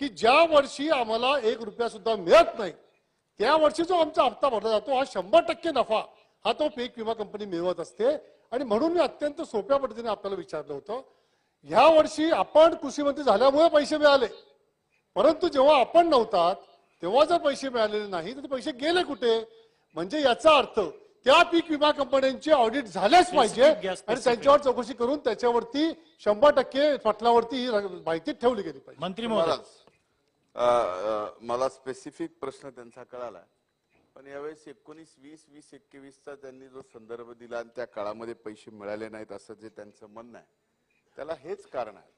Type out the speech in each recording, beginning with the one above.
की ज्या वर्षी आम्हाला एक रुपया सुद्धा मिळत नाही त्या वर्षी जो आमचा हप्ता भरला जातो हा शंभर टक्के नफा हा तो पीक विमा कंपनी मिळवत असते. आणि म्हणून मी अत्यंत सोप्या पद्धतीने आपल्याला विचारलं होतं ह्या वर्षी आपण कृषी मंत्री झाल्यामुळे पैसे मिळाले. परंतु जेव्हा आपण नव्हतात तेव्हा जर पैसे मिळालेले नाही तर ते पैसे गेले कुठे? म्हणजे याचा अर्थ त्या पीक विमा कंपन्यांचे ऑडिट झालेच पाहिजे आणि. त्यांच्यावर चौकशी करून त्याच्यावरती शंभर टक्के पटलावरती ही माहिती ठेवली गेली पाहिजे. मंत्री महोदय. महाराज मला स्पेसिफिक प्रश्न त्यांचा कळाला. पण यावेळेस एकोणीस वीस वीस एकवीसचा त्यांनी जो संदर्भ दिला आणि त्या काळामध्ये पैसे मिळाले नाहीत असं जे त्यांचं म्हणणं आहे त्याला हेच कारण आहे.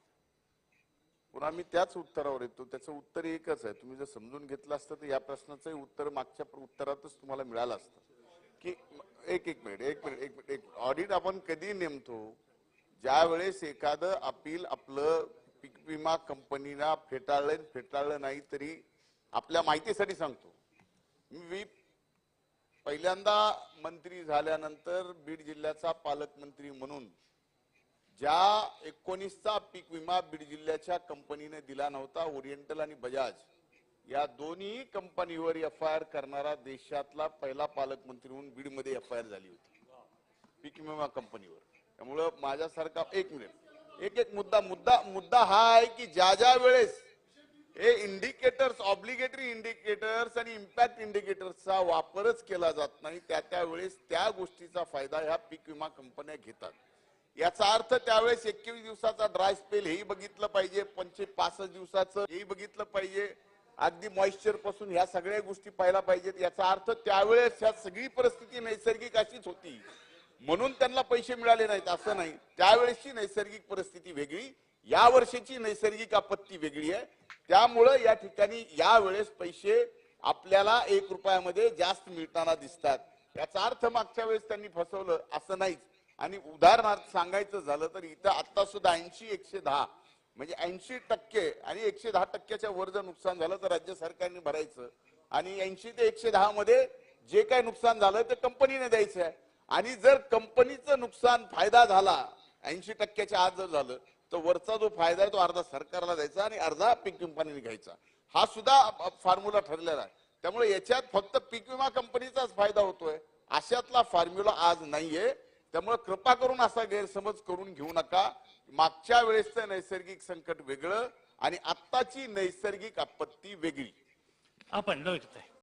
पुन्हा मी त्याच उत्तरावर येतो. त्याचं उत्तर एकच आहे. तुम्ही जर समजून घेतलं असतं तर या प्रश्नाचंही उत्तर मागच्या उत्तरातच तुम्हाला मिळालं असतं. की एक एक मिनिट एक मिनिट एक मिनिट एक ऑडिट आपण कधी नेमतो? ज्या वेळेस एखादं अपील आपलं विमा कंपनीला फेटाळलं फेटाळलं नाही तरी आपल्या माहितीसाठी सांगतो. मी पहिल्यांदा मंत्री झाल्यानंतर बीड जिल्ह्याचा पालकमंत्री म्हणून ज्या एकोणीसचा पीक विमा बीड जिल्ह्याच्या कंपनीने दिला नव्हता ओरिएंटल आणि बजाज या दोन्ही कंपनीवर एफ आय आर करणारा देशातला पहिला पालकमंत्री म्हणून बीडमध्ये एफ आय आर झाली होती. पीक विमा कंपनीवर. त्यामुळं माझ्यासारखा एक मिनिट. एक एक मुद्दा मुद्दा मुद्दा हा आहे की ज्या ज्या वेळेस हे इंडिकेटर्स ऑब्लिगेटरी इंडिकेटर्स आणि इम्पॅक्ट इंडिकेटर्सचा वापरच केला जात नाही त्या त्यावेळेस त्या गोष्टीचा फायदा ह्या पीक विमा कंपन्या घेतात. याचा अर्थ त्यावेळेस एकवीस दिवसाचा ड्राय स्पेल हेही बघितलं पाहिजे पंचे पासष्ट दिवसाचं हेही बघितलं पाहिजे. अगदी मॉइश्चरपासून ह्या सगळ्या गोष्टी पाहायला पाहिजेत. याचा अर्थ त्यावेळेस ह्या सगळी परिस्थिती नैसर्गिक अशीच होती. म्हणून त्यांना पैसे मिळाले नाहीत असं नाही. त्यावेळेसची नैसर्गिक परिस्थिती वेगळी या वर्षीची नैसर्गिक आपत्ती वेगळी आहे. त्यामुळं या ठिकाणी यावेळेस पैसे आपल्याला एक रुपयामध्ये जास्त मिळताना दिसतात. याचा अर्थ मागच्या वेळेस त्यांनी फसवलं असं नाहीच. आणि उदाहरणार्थ सांगायचं झालं तर इथं आता सुद्धा ऐंशी एकशे दहा म्हणजे ऐंशी टक्के आणि एकशे दहा टक्क्याच्या वर जर नुकसान झालं तर राज्य सरकारने भरायचं. आणि ऐंशी ते एकशे दहा मध्ये जे काय नुकसान झालं ते कंपनीने द्यायचं आहे. आणि जर कंपनीचं नुकसान फायदा झाला ऐंशी टक्क्याच्या आत जर झालं तर वरचा जो फायदा आहे तो अर्धा सरकारला द्यायचा आणि अर्धा पीक कंपनीने घ्यायचा. हा सुद्धा फॉर्म्युला ठरलेला आहे. त्यामुळे याच्यात फक्त पीक विमा कंपनीचाच फायदा होतोय. अशातला फॉर्म्युला आज नाहीये. त्यामुळे कृपा करून असा गैरसमज करून घेऊ नका. मागच्या वेळेसचं नैसर्गिक संकट वेगळं आणि आत्ताची नैसर्गिक आपत्ती वेगळी. आपण